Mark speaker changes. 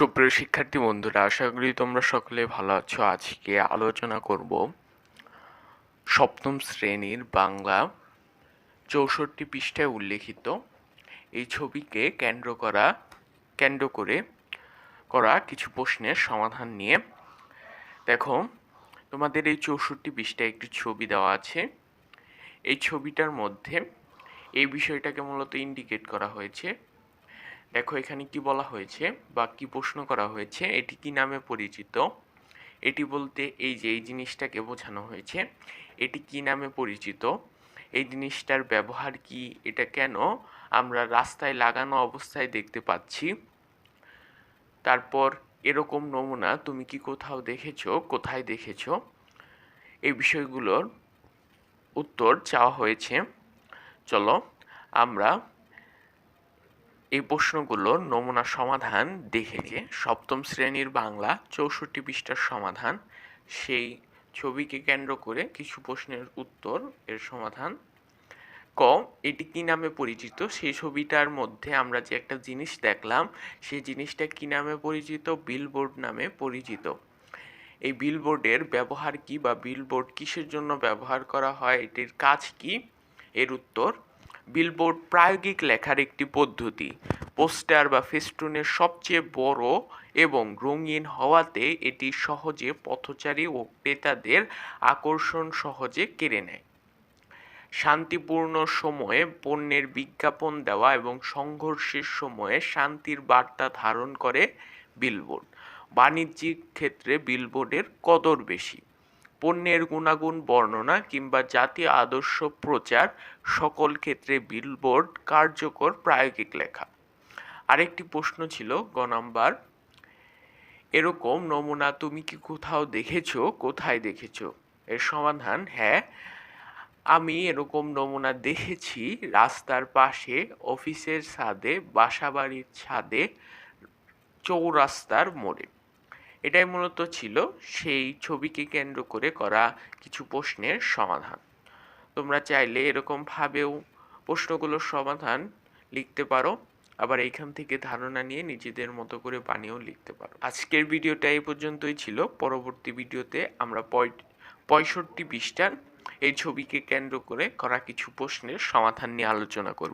Speaker 1: সুপ্রিয় শিক্ষার্থী বন্ধুরা, আশা করি তোমরা সকলে ভালো আছো। আজকে আলোচনা করব সপ্তম শ্রেণির বাংলা চৌষট্টি পৃষ্ঠায় উল্লেখিত। এই ছবিকে কেন্দ্র করা, কেন্দ্র করে করা কিছু প্রশ্নের সমাধান নিয়ে। দেখো, তোমাদের এই চৌষট্টি পৃষ্ঠায় একটি ছবি দেওয়া আছে। এই ছবিটার মধ্যে এই বিষয়টাকে মূলত ইন্ডিকেট করা হয়েছে। দেখো এখানে কি বলা হয়েছে বা কি প্রশ্ন করা হয়েছে, এটি কি নামে পরিচিত? এটি বলতে এই যে, এই জিনিসটাকে বোঝানো হয়েছে, এটি কি নামে পরিচিত? এই জিনিসটার ব্যবহার কি? এটা কেন আমরা রাস্তায় লাগানো অবস্থায় দেখতে পাচ্ছি। তারপর এরকম নমুনা তুমি কি কোথাও দেখেছ, কোথায় দেখেছ? এই বিষয়গুলোর উত্তর চাওয়া হয়েছে। চলো আমরা এই প্রশ্নগুলোর নমুনা সমাধান দেখে নিয়ে সপ্তম শ্রেণির বাংলা চৌষট্টি পৃষ্ঠার সমাধান, সেই ছবিকে কেন্দ্র করে কিছু প্রশ্নের উত্তর এর সমাধান। ক, এটি কি নামে পরিচিত? সেই ছবিটার মধ্যে আমরা যে একটা জিনিস দেখলাম, সেই জিনিসটা কি নামে পরিচিত? বিলবোর্ড নামে পরিচিত। এই বিলবোর্ডের ব্যবহার কি বা বিলবোর্ড কিসের জন্য ব্যবহার করা হয়? এটির কাজ কি? এর উত্তর বিলবোর্ড প্রায়োগিক লেখার একটি পদ্ধতি। পোস্টার বা ফেস্টুনের সবচেয়ে বড় এবং রঙিন হওয়াতে এটি সহজে পথচারী ও ক্রেতাদের আকর্ষণ সহজে কেড়ে নেয়। শান্তিপূর্ণ সময়ে পণ্যের বিজ্ঞাপন দেওয়া এবং সংঘর্ষের সময়ে শান্তির বার্তা ধারণ করে বিলবোর্ড। বাণিজ্যিক ক্ষেত্রে বিলবোর্ডের কদর বেশি। পণ্যের গুণাগুণ, বর্ণনা কিংবা জাতীয় আদর্শ প্রচার সকল ক্ষেত্রে বিলবোর্ড কার্যকর প্রায়োগিক লেখা। আরেকটি প্রশ্ন ছিল, গ নাম্বার, এরকম নমুনা তুমি কি কোথাও দেখেছ, কোথায় দেখেছ? এর সমাধান হ্যাঁ আমি এরকম নমুনা দেখেছি রাস্তার পাশে, অফিসের ছাদে, বাসাবাড়ির ছাদে, চৌরাস্তার মোড়ে। এটাই মূলত ছিল সেই ছবিকে কেন্দ্র করে করা কিছু প্রশ্নের সমাধান। তোমরা চাইলে এরকমভাবেও প্রশ্নগুলোর সমাধান লিখতে পারো, আবার এইখান থেকে ধারণা নিয়ে নিজেদের মতো করে বানিয়েও লিখতে পারো। আজকের ভিডিওটা এই পর্যন্তই ছিল। পরবর্তী ভিডিওতে আমরা পঁয়ষট্টি পৃষ্ঠার এই ছবিকে কেন্দ্র করে করা কিছু প্রশ্নের সমাধান নিয়ে আলোচনা করব।